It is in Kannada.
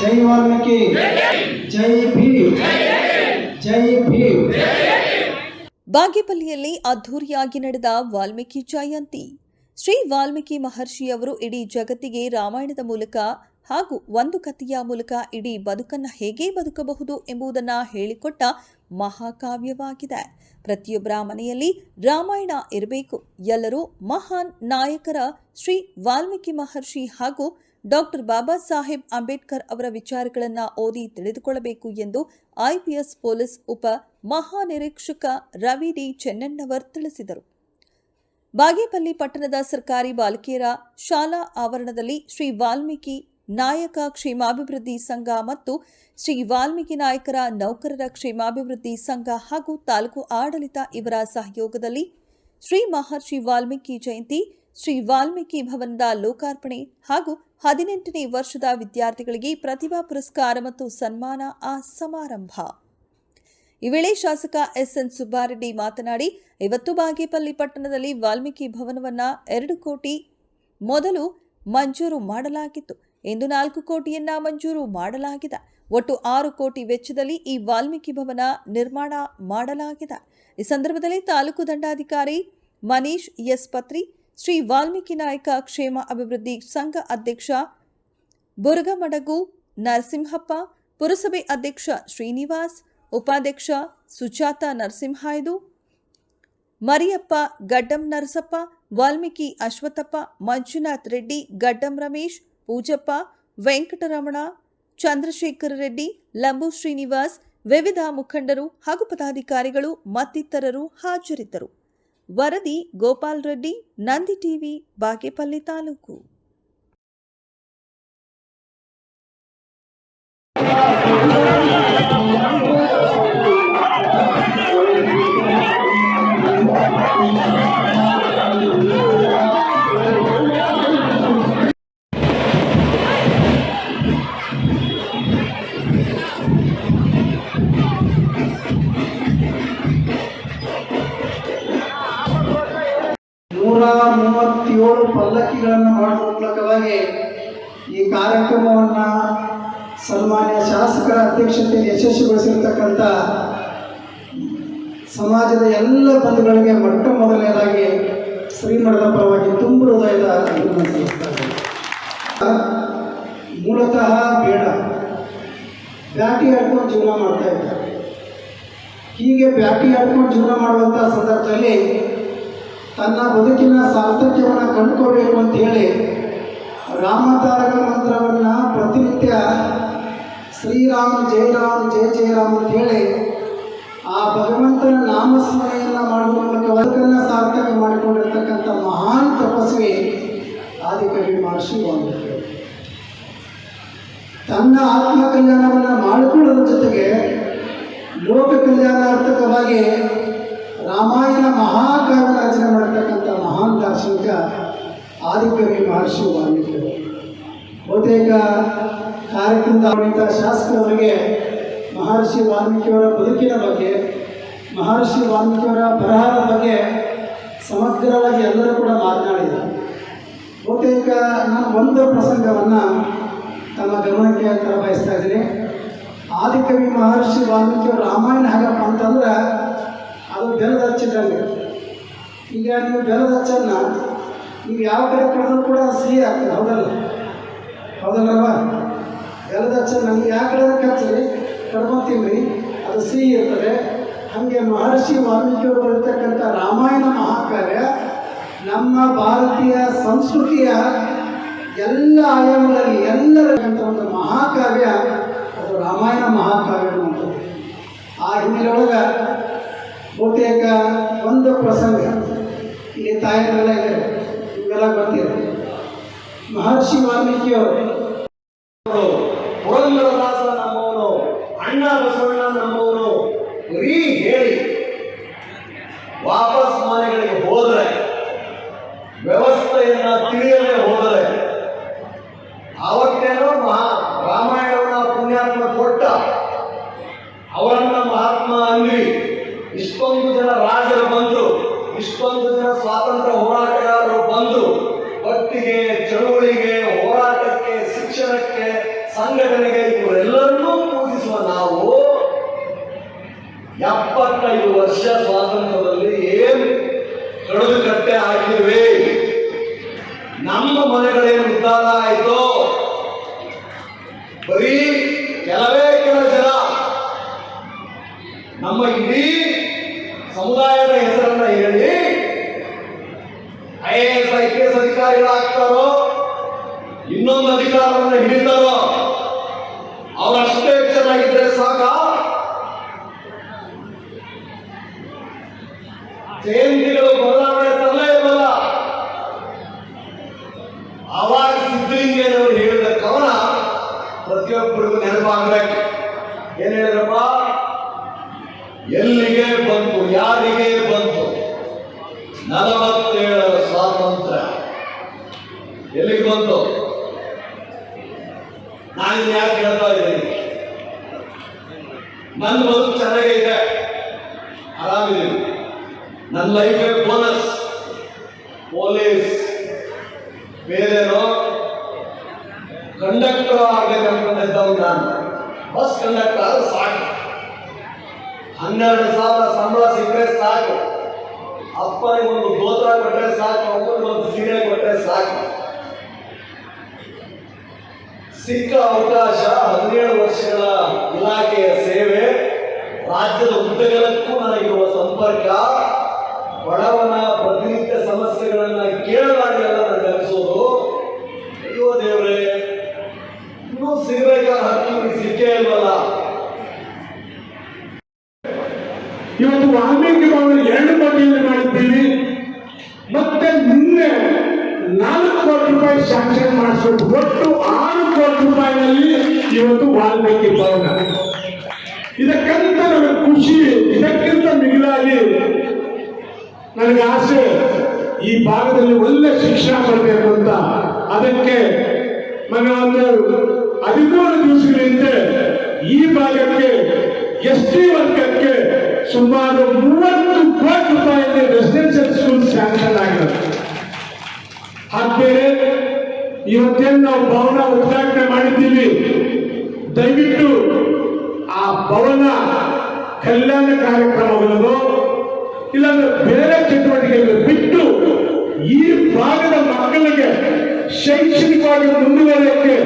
ಜೈ ವಾಲ್ಮೀಕಿ. ಜೈ ಭೀಮ್. ಜೈ ಭೀಮ್. ಬಾಗೇಪಲ್ಲಿಯಲ್ಲಿ ಅದ್ಧೂರಿಯಾಗಿ ನಡೆದ ವಾಲ್ಮೀಕಿ ಜಯಂತಿ. ಶ್ರೀ ವಾಲ್ಮೀಕಿ ಮಹರ್ಷಿಯವರು ಇಡೀ ಜಗತ್ತಿಗೆ ರಾಮಾಯಣದ ಮೂಲಕ ಹಾಗೂ ಒಂದು ಕಥೆಯ ಮೂಲಕ ಇಡೀ ಬದುಕನ್ನು ಹೇಗೆ ಬದುಕಬಹುದು ಎಂಬುದನ್ನು ಹೇಳಿಕೊಟ್ಟ ಮಹಾಕಾವ್ಯವಾಗಿದೆ. ಪ್ರತಿಯೊಬ್ಬರ ಮನೆಯಲ್ಲಿ ರಾಮಾಯಣ ಇರಬೇಕು. ಎಲ್ಲರೂ ಮಹಾನ್ ನಾಯಕರ ಶ್ರೀ ವಾಲ್ಮೀಕಿ ಮಹರ್ಷಿ ಹಾಗೂ ಡಾಕ್ಟರ್ ಬಾಬಾ ಸಾಹೇಬ್ ಅಂಬೇಡ್ಕರ್ ಅವರ ವಿಚಾರಗಳನ್ನು ಓದಿ ತಿಳಿದುಕೊಳ್ಳಬೇಕು ಎಂದು ಐಪಿಎಸ್ ಪೊಲೀಸ್ ಉಪ ಮಹಾನಿರೀಕ್ಷಕ ರವಿ ಡಿ ಚೆನ್ನಣ್ಣವರ್ ತಿಳಿಸಿದರು. ಬಾಗೇಪಲ್ಲಿ ಪಟ್ಟಣದ ಸರ್ಕಾರಿ ಬಾಲಕಿಯರ ಶಾಲಾ ಆವರಣದಲ್ಲಿ ಶ್ರೀ ವಾಲ್ಮೀಕಿ ನಾಯಕ ಕ್ಷೇಮಾಭಿವೃದ್ಧಿ ಸಂಘ ಮತ್ತು ಶ್ರೀ ವಾಲ್ಮೀಕಿ ನಾಯಕರ ನೌಕರರ ಕ್ಷೇಮಾಭಿವೃದ್ಧಿ ಸಂಘ ಹಾಗೂ ತಾಲೂಕು ಆಡಳಿತ ಇವರ ಸಹಯೋಗದಲ್ಲಿ ಶ್ರೀ ಮಹರ್ಷಿ ವಾಲ್ಮೀಕಿ ಜಯಂತಿ ಶ್ರೀ ವಾಲ್ಮೀಕಿ ಭವನದ ಲೋಕಾರ್ಪಣೆ ಹಾಗೂ ಹದಿನೆಂಟನೇ ವರ್ಷದ ವಿದ್ಯಾರ್ಥಿಗಳಿಗೆ ಪ್ರತಿಭಾ ಪುರಸ್ಕಾರ ಮತ್ತು ಸನ್ಮಾನ ಆ ಸಮಾರಂಭ. ಈ ವೇಳೆ ಶಾಸಕ ಎಸ್ಎನ್ ಸುಬ್ಬಾರೆಡ್ಡಿ ಮಾತನಾಡಿ ಇವತ್ತು ಬಾಗೇಪಲ್ಲಿ ಪಟ್ಟಣದಲ್ಲಿ ವಾಲ್ಮೀಕಿ ಭವನವನ್ನು ಎರಡು ಕೋಟಿ ಮೊದಲು ಮಂಜೂರು ಮಾಡಲಾಗಿತ್ತು. ಇಂದು ನಾಲ್ಕು ಕೋಟಿಯನ್ನ ಮಂಜೂರು ಮಾಡಲಾಗಿದೆ. ಒಟ್ಟು ಆರು ಕೋಟಿ ವೆಚ್ಚದಲ್ಲಿ ಈ ವಾಲ್ಮೀಕಿ ಭವನ ನಿರ್ಮಾಣ ಮಾಡಲಾಗಿದೆ. ಈ ಸಂದರ್ಭದಲ್ಲಿ ತಾಲೂಕು ದಂಡಾಧಿಕಾರಿ ಮನೀಶ್ ಎಸ್ ಪತ್ರಿ ಶ್ರೀ ವಾಲ್ಮೀಕಿ ನಾಯಕ ಕ್ಷೇಮ ಅಭಿವೃದ್ಧಿ ಸಂಘ ಅಧ್ಯಕ್ಷ ಬುರುಗಮಡಗು ನರಸಿಂಹಪ್ಪ, ಪುರಸಭೆ ಅಧ್ಯಕ್ಷ ಶ್ರೀನಿವಾಸ್, ಉಪಾಧ್ಯಕ್ಷ ಸುಜಾತ ನರಸಿಂಹಾಯ್ದು, ಮರಿಯಪ್ಪ, ಗಡ್ಡಂ ನರಸಪ್ಪ, ವಾಲ್ಮೀಕಿ ಅಶ್ವತ್ಥಪ್ಪ ಮಂಜುನಾಥ್ ರೆಡ್ಡಿ, ಗಡ್ಡಂ ರಮೇಶ್, ಪೂಜಪ್ಪ, ವೆಂಕಟರಮಣ, ಚಂದ್ರಶೇಖರ ರೆಡ್ಡಿ, ಲಂಬು ಶ್ರೀನಿವಾಸ್, ವಿವಿಧ ಮುಖಂಡರು ಹಾಗೂ ಪದಾಧಿಕಾರಿಗಳು ಮತ್ತಿತರರು ಹಾಜರಿದ್ದರು. ವರದಿ ಗೋಪಾಲ್ ರೆಡ್ಡಿ ನಂದಿ ಟಿವಿ ಬಾಗೇಪಲ್ಲಿ ತಾಲೂಕು ಮೂವತ್ತೇಳು ಪಲ್ಲಕ್ಕಿಗಳನ್ನು ಮಾಡುವ ಮೂಲಕವಾಗಿ ಈ ಕಾರ್ಯಕ್ರಮವನ್ನು ಸನ್ಮಾನ್ಯ ಶಾಸಕರ ಅಧ್ಯಕ್ಷತೆಯಲ್ಲಿ ಯಶಸ್ವಿಗೊಳಿಸಿರ್ತಕ್ಕಂಥ ಸಮಾಜದ ಎಲ್ಲ ಬಂಧುಗಳಿಗೆ ಮೊಟ್ಟ ಮೊದಲನೇದಾಗಿ ಶ್ರೀಮಠದ ಪರವಾಗಿ ತುಂಬ ಹೃದಯದ ಮೂಲತಃ ಬೇಡ. ಬ್ಯಾಟಿ ಆಡ್ಕೊಂಡು ಜೀವನ ಮಾಡ್ತಾ ಇದ್ದಾರೆ. ಹೀಗೆ ಬ್ಯಾಟಿ ಆಡ್ಕೊಂಡು ಜೀವನ ಮಾಡುವಂಥ ಸಂದರ್ಭದಲ್ಲಿ ತನ್ನ ಬದುಕಿನ ಸಾರ್ಥಕ್ಯವನ್ನು ಕಂಡುಕೋಬೇಕು ಅಂತ ಹೇಳಿ ರಾಮತಾರಕ ಮಂತ್ರವನ್ನು ಪ್ರತಿನಿತ್ಯ ಶ್ರೀರಾಮ್, ಜಯರಾಮ್, ಜಯ ಜಯರಾಮ್ ಅಂತ ಹೇಳಿ ಆ ಭಗವಂತನ ನಾಮಸ್ಮರಣೆಯನ್ನು ಮಾಡುವ ಮೂಲಕ ಬದುಕನ್ನು ಸಾರ್ಥಕ ಮಾಡಿಕೊಂಡಿರ್ತಕ್ಕಂಥ ಮಹಾನ್ ತಪಸ್ವಿ ಆದಿಕವಿ ಮಹರ್ಷಿ ತನ್ನ ಆತ್ಮ ಕಲ್ಯಾಣವನ್ನು ಮಾಡಿಕೊಳ್ಳೋದ್ರ ಜೊತೆಗೆ ಲೋಕ ಕಲ್ಯಾಣಾರ್ಥಕವಾಗಿ ರಾಮಾಯಣ ಮಹಾನ್ ಆದಿಕವಿ ಮಹರ್ಷಿ ವಾಲ್ಮೀಕಿ. ಬಹುತೇಕ ಕಾರ್ಯಕ್ರಮದ ಶಾಸಕರವರಿಗೆ ಮಹರ್ಷಿ ವಾಲ್ಮೀಕಿಯವರ ಬದುಕಿನ ಬಗ್ಗೆ, ಮಹರ್ಷಿ ವಾಲ್ಮೀಕಿಯವರ ಬರಹದ ಬಗ್ಗೆ ಸಮಗ್ರವಾಗಿ ಎಲ್ಲರೂ ಕೂಡ ಮಾತನಾಡಿದ್ದಾರೆ ಬಹುತೇಕ ನಾನು ಒಂದು ಪ್ರಸಂಗವನ್ನು ತಮ್ಮ ಗಮನಕ್ಕೆ ತರಬಯಸ್ತಾ ಇದ್ದೀನಿ. ಆದಿಕವಿ ಮಹರ್ಷಿ ವಾಲ್ಮೀಕಿಯವರು ರಾಮಾಯಣ ಹೇಗಪ್ಪ ಅಂತಂದ್ರೆ ಅದು ಬೆಲ್ಲದ ಹಚ್ಚಿದ್ದಂಗೆ ಈಗ ನೀವು ಬೆಲ್ಲದ ಹಚ್ಚನ್ನು ನೀವು ಯಾವ ಕಡೆ ಕಡಿದ್ರೂ ಕೂಡ ಸಿಹಿ ಆಗ್ತದೆ, ಹೌದಲ್ಲ? ಹೌದಲ್ಲವ ಬೆಲ್ಲದ ಹಚ್ಚನ್ನು ನೀವು ಯಾವ ಕಡೆ ಕಚ್ಚರಿ ಕಡ್ಕೊಂತೀವಿ ಅದು ಸಿಹಿ ಇರ್ತದೆ. ಹಾಗೆ ಮಹರ್ಷಿ ವಾಲ್ಮೀಕಿಯವರು ಬರೀತಕ್ಕಂಥ ರಾಮಾಯಣ ಮಹಾಕಾವ್ಯ ನಮ್ಮ ಭಾರತೀಯ ಸಂಸ್ಕೃತಿಯ ಎಲ್ಲ ಆಯಾಮಗಳಲ್ಲಿ ಎಲ್ಲರಕ್ಕಂಥ ಒಂದು ಮಹಾಕಾವ್ಯ, ಅದು ರಾಮಾಯಣ ಮಹಾಕಾವ್ಯ ಅನ್ನುವಂಥದ್ದು. ಆ ಹಿನ್ನೆಲೆಯೊಳಗೆ ಬಹುತೇಕ ಒಂದು ಪ್ರಸಂಗ. ಇಲ್ಲಿ ತಾಯಿಗಳೆಲ್ಲ ಇದ್ದಾರೆ ನಿಮಗೆಲ್ಲ ಗೊತ್ತಿದೆ ಮಹರ್ಷಿ ವಾಲ್ಮೀಕಿಯವರು ಅಧಿಕಾರಿಗಳಾಗ್ತಾರೋ, ಇನ್ನೊಂದು ಅಧಿಕಾರವನ್ನು ಹಿಡಿತಾರೋ, ಅವರಷ್ಟೇ ಚೆನ್ನಾಗಿದ್ರೆ ಸಾಕ? ಜಯಂತಿಗಳು ಬದಲಾವಣೆ ತರಲೇ ಬಲ್ಲ ಅವಾಗ ಸಿದ್ದಲಿಂಗಯ್ಯನವರು ಹೇಳಿದ ಕವನ ಪ್ರತಿಯೊಬ್ಬರಿಗೂ ನೆನಪಾಗಬೇಕು. ಏನ್ ಹೇಳಿದ್ರಪ್ಪ? ಎಲ್ಲಿಗೆ ಬಂತು, ಯಾರಿಗೆ ಎಲ್ಲಿಗೆ ಬಂತು? ನಾನು ಯಾಕೆ ಕೇಳ್ತಾ ಇದ್ದೀನಿ? ನನ್ನ ಬದುಕು ಚೆನ್ನಾಗಿದೆ ಆರಾಮಿದ್ದೀನಿ. ನನ್ನ ಲೈಫೇ ಬೋನಸ್ ಪೊಲೀಸ್ ಬೇರೆನೋ? ಕಂಡಕ್ಟರ್ ಆಗ್ಬೇಕು ನಾನು. ಬಸ್ ಕಂಡಕ್ಟರ್ ಆದ್ರೆ ಸಾಕು. ಹನ್ನೆರಡು ಸಾವಿರ ಸಂಬಳ ಸಿಕ್ಕರೆ ಸಾಕು. ಅಪ್ಪನಿಗೆ ಒಂದು ಗೋತ್ರ ಕೊಟ್ಟರೆ ಸಾಕು ಅಪ್ಪನಿಗೆ ಒಂದು ಸೀರೆ ಕೊಟ್ಟರೆ ಸಾಕು. ಸಿಕ್ಕ ಅವಕಾಶ ಹದಿನೇಳು ವರ್ಷಗಳ ಇಲಾಖೆಯ ಸೇವೆ. ರಾಜ್ಯದ ಉದ್ದಗಲಕ್ಕೂ ನನಗಿರುವ ಸಂಪರ್ಕ. ಬಡವನ ಪ್ರತಿನಿತ್ಯ ಸಮಸ್ಯೆಗಳನ್ನ ಕೇಳಲಾಗಲ್ಲ ನನಗೆ ಅನಿಸೋದು. ಅಯ್ಯೋ ದೇವ್ರೆ, ಇನ್ನೂ ಸಿಗಬೇಕಾದ ಹಕ್ಕು ಸಿಕ್ಕೇ ಇಲ್ವಲ್ಲ? ಇವತ್ತು ವಾಲ್ಮೀಕಿ ಭವನ ಎರಡು ಕೋಟಿಯಲ್ಲಿ ಮಾಡಿದ್ದೀವಿ. ಮತ್ತೆ ನಿನ್ನೆ ನಾಲ್ಕು ಕೋಟಿ ರೂಪಾಯಿ ಶಾಂಕ್ಷನ್ ಮಾಡಿಸ್ಬೇಕು ಒಟ್ಟು ರೂಪಾಯಿನಲ್ಲಿ ಇವತ್ತು ಭವನ. ಇದಕ್ಕಿಂತ ನನಗೆ ಖುಷಿ, ಇದಕ್ಕಿಂತ ಮಿಗಿಲಾಗಿ ನನಗೆ ಆಸೆ, ಈ ಭಾಗದಲ್ಲಿ ಒಳ್ಳೆ ಶಿಕ್ಷಣ ಕೊಡಬೇಕು ಅಂತ. ಅದಕ್ಕೆ ನನ್ನ ಒಂದು ಹದಿಮೂರು ದಿವಸಗಳಿಂದ ಈ ಭಾಗಕ್ಕೆ ಎಸ್ ಟಿ ವರ್ಗಕ್ಕೆ ಸುಮಾರು ಮೂವತ್ತು ಕೋಟಿ ರೂಪಾಯಿ ರೆಸಿಡೆನ್ಷಿಯಲ್ ಸ್ಕೂಲ್ ಸ್ಯಾಂಕ್ಷನ್ ಆಗಿದೆ ಹಾಗೆ ಇವತ್ತೇನು ನಾವು ಭವನ ಉದ್ಘಾಟನೆ ಮಾಡಿದ್ದೀವಿ ದಯವಿಟ್ಟು ಆ ಭವನ ಕಲ್ಯಾಣ ಕಾರ್ಯಕ್ರಮಗಳನ್ನು ಇಲ್ಲಾಂದ್ರೆ ಬೇರೆ ಚಟುವಟಿಕೆಯನ್ನು ಬಿಟ್ಟು ಈ ಭಾಗದ ಮಕ್ಕಳಿಗೆ ಶೈಕ್ಷಣಿಕವಾಗಿ ಮುಂದುವರಿಯಕ್ಕೆ